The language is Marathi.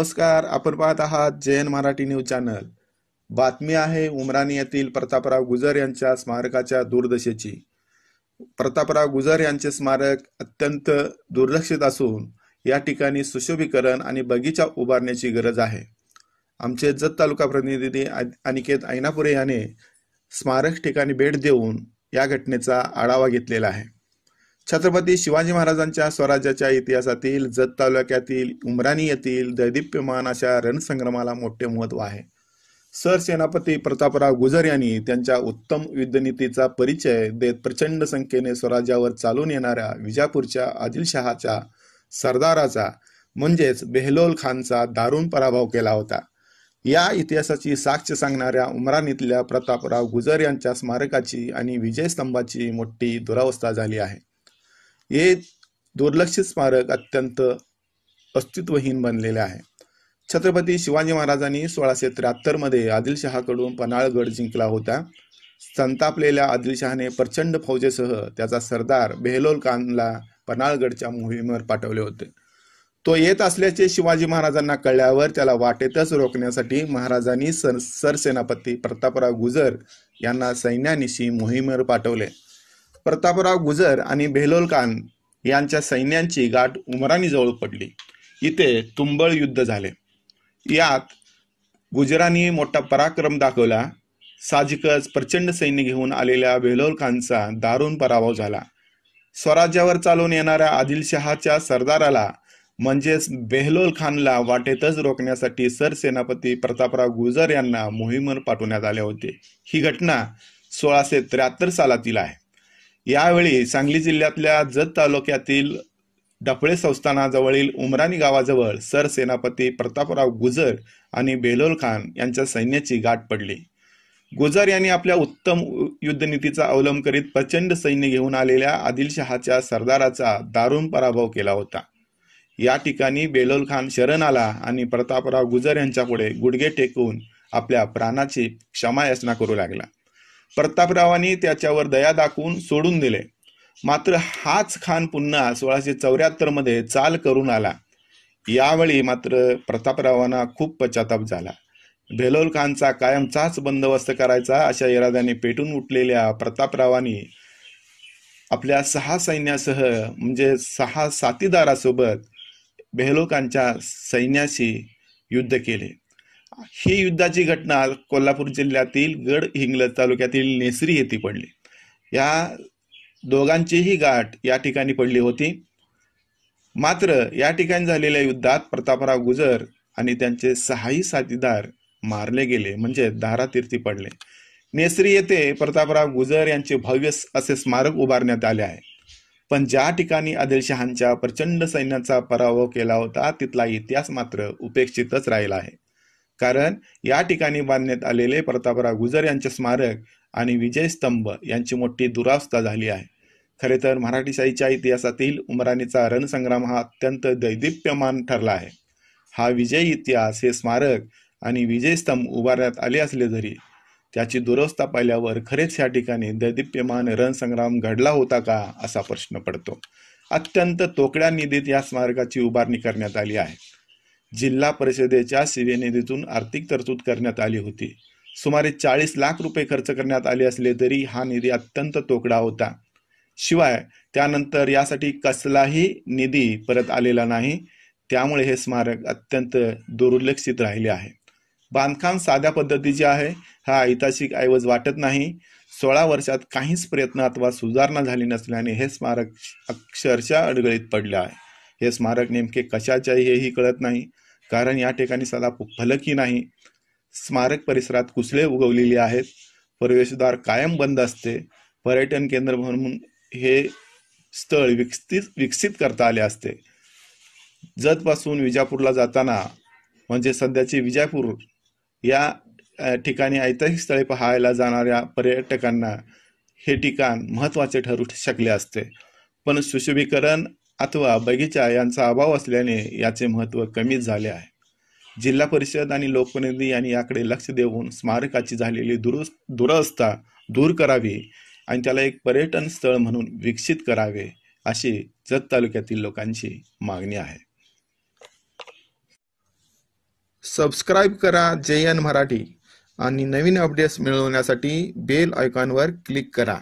नमस्कार आपण पाहत आहात जयन मराठी न्यूज चॅनल. बातमी आहे उमराणी येथील प्रतापराव गुजर यांच्या स्मारकाच्या दुर्दशेची. प्रतापराव गुजर यांचे स्मारक अत्यंत दुर्लक्षित असून या ठिकाणी सुशोभीकरण आणि बगीचा उभारण्याची गरज आहे. आमचे जत तालुका प्रतिनिधी अनिकेत ऐनापुरे याने स्मारक ठिकाणी भेट देऊन या घटनेचा आढावा घेतलेला आहे. छत्रपती शिवाजी महाराजांच्या स्वराज्याच्या इतिहासातील जत तालुक्यातील उमराणी येथील दैदिप्यमान अशा रणसंग्रामाला मोठे महत्त्व आहे. सरसेनापती प्रतापराव गुजर यांनी त्यांच्या उत्तम युद्धनीतीचा परिचय देत प्रचंड संख्येने स्वराज्यावर चालून येणाऱ्या विजापूरच्या आदिलशहाच्या सरदाराचा म्हणजेच बेहलोल खानचा दारुण पराभव केला होता. या इतिहासाची साक्ष सांगणाऱ्या उमराणीतल्या प्रतापराव गुजर यांच्या स्मारकाची आणि विजयस्तंभाची मोठी दुरावस्था झाली आहे. हे दुर्लक्षित स्मारक अत्यंत अस्तित्वहीन बनलेले आहे. छत्रपती शिवाजी महाराजांनी सोळाशे त्र्याहत्तरमध्ये आदिलशहाकडून पन्हाळगड जिंकला होता. संतापलेल्या आदिलशहाने प्रचंड फौजेसह त्याचा सरदार बेहलोल खानला पन्हाळगडच्या मोहिमेवर पाठवले होते. तो येत असल्याचे शिवाजी महाराजांना कळल्यावर त्याला वाटेतच रोखण्यासाठी महाराजांनी सर सरसेनापती प्रतापराव गुजर यांना सैन्यानिशी मोहिमेवर पाठवले. प्रतापराव गुजर आणि बेहलोल खान यांच्या सैन्यांची गाठ उमराणीजवळ पडली. इथे तुंबळ युद्ध झाले. यात गुजरांनी मोठा पराक्रम दाखवला. साहजिकच प्रचंड सैन्य घेऊन आलेल्या बेहलोल खानचा दारुण पराभव झाला. स्वराज्यावर चालून येणाऱ्या आदिलशहाच्या सरदाराला म्हणजेच बेहलोल खानला वाटेतच रोखण्यासाठी सरसेनापती प्रतापराव गुजर यांना मोहिमेवर पाठवण्यात आले होते. ही घटना सोळाशे त्र्याहत्तर सालातील आहे. यावेळी सांगली जिल्ह्यातल्या जत तालुक्यातील डफळे संस्थानाजवळील उमराणी गावाजवळ सरसेनापती प्रतापराव गुजर आणि बेलोल खान यांच्या सैन्याची गाठ पडली. गुजर यांनी आपल्या उत्तम युद्धनीतीचा अवलंब करीत प्रचंड सैन्य घेऊन आलेल्या आदिलशहाच्या सरदाराचा दारुण पराभव केला होता. या ठिकाणी बेलोल खान शरण आला आणि प्रतापराव गुजर यांच्यापुढे गुडघे टेकून आपल्या प्राणाची क्षमायाचना करू लागला. प्रतापरावांनी त्याच्यावर दया दाखवून सोडून दिले. मात्र हाच खान पुन्हा सोळाशे चौऱ्याहत्तरमध्ये चाल करून आला. यावेळी मात्र प्रतापरावांना खूप पश्चाताप झाला. भेलोल खानचा कायमचाच बंदोबस्त करायचा अशा इराद्याने पेटून उठलेल्या प्रतापरावांनी आपल्या सहा सैन्यासह म्हणजे सहा साथीदारासोबत बेहलोकांच्या सैन्याशी युद्ध केले. ही युद्धाची घटना कोल्हापूर जिल्ह्यातील गड हिंगलज तालुक्यातील नेसरी येथे पडली. या दोघांचीही गाठ या ठिकाणी पडली होती. मात्र या ठिकाणी झालेल्या युद्धात प्रतापराव गुजर आणि त्यांचे सहाही साथीदार मारले गेले म्हणजे दारातीर्थी पडले. नेसरी येथे प्रतापराव गुजर यांचे भव्य असे स्मारक उभारण्यात आले आहे. पण ज्या ठिकाणी आदिलशहांच्या प्रचंड सैन्याचा पराभव केला होता तिथला इतिहास मात्र उपेक्षितच राहिला आहे. कारण या ठिकाणी बांधण्यात आलेले प्रतापराव गुजर यांचे स्मारक आणि विजयस्तंभ यांची मोठी दुरावस्था झाली आहे. खरे तर मराठीशाहीच्या इतिहासातील उमराणीचा रणसंग्राम हा अत्यंत दैदिप्यमान ठरला आहे. हा विजय इतिहास हे स्मारक आणि विजयस्तंभ उभारण्यात आले असले तरी त्याची दुरवस्था पाहिल्यावर खरेच या ठिकाणी दैदिप्यमान रणसंग्राम घडला होता का असा प्रश्न पडतो. अत्यंत तोकड्या निधीत या स्मारकाची उभारणी करण्यात आली आहे. जिल्हा परिषदेच्या सेवेनिधीतून आर्थिक तरतूद करण्यात आली होती. सुमारे चाळीस लाख रुपये खर्च करण्यात आले असले तरी हा निधी अत्यंत तोकडा होता. शिवाय त्यानंतर यासाठी कसलाही निधी परत आलेला नाही. त्यामुळे हे स्मारक अत्यंत दुर्लक्षित राहिले आहे. बांधकाम साध्या पद्धतीचे आहे हा ऐतिहासिक ऐवज वाटत नाही. सोळा वर्षात काहीच प्रयत्न अथवा सुधारणा झाली नसल्याने हे स्मारक अक्षरशः अडगळीत पडले आहे. हे स्मारक नेमके कशाचे आहे हेही कळत नाही. कारण या ठिकाणी सदा फलकी नाही. स्मारक परिसरात कुसळे उगवलेली आहेत. प्रवेशद्वार कायम बंद असते. पर्यटन केंद्र म्हणून हे स्थळ विकसित विकसित करता आले असते. जतपासून विजापूरला जाताना म्हणजे सध्याचे विजापूर या ठिकाणी ऐतिहासिक स्थळे पाहायला जाणाऱ्या पर्यटकांना हे ठिकाण महत्त्वाचे ठरू शकले असते. पण सुशोभीकरण अथवा बगीचा यांचा अभाव असल्याने याचे महत्त्व कमीच झाले आहे. जिल्हा परिषद आणि लोकप्रतिनिधी यांनी याकडे लक्ष देऊन स्मारकाची झालेली दुरुस्त दुरवस्था दूर करावी आणि त्याला एक पर्यटन स्थळ म्हणून विकसित करावे अशी जत तालुक्यातील लोकांची मागणी आहे. सबस्क्राईब करा जे एन मराठी आणि नवीन अपडेट्स मिळवण्यासाठी बेल आयकॉनवर क्लिक करा.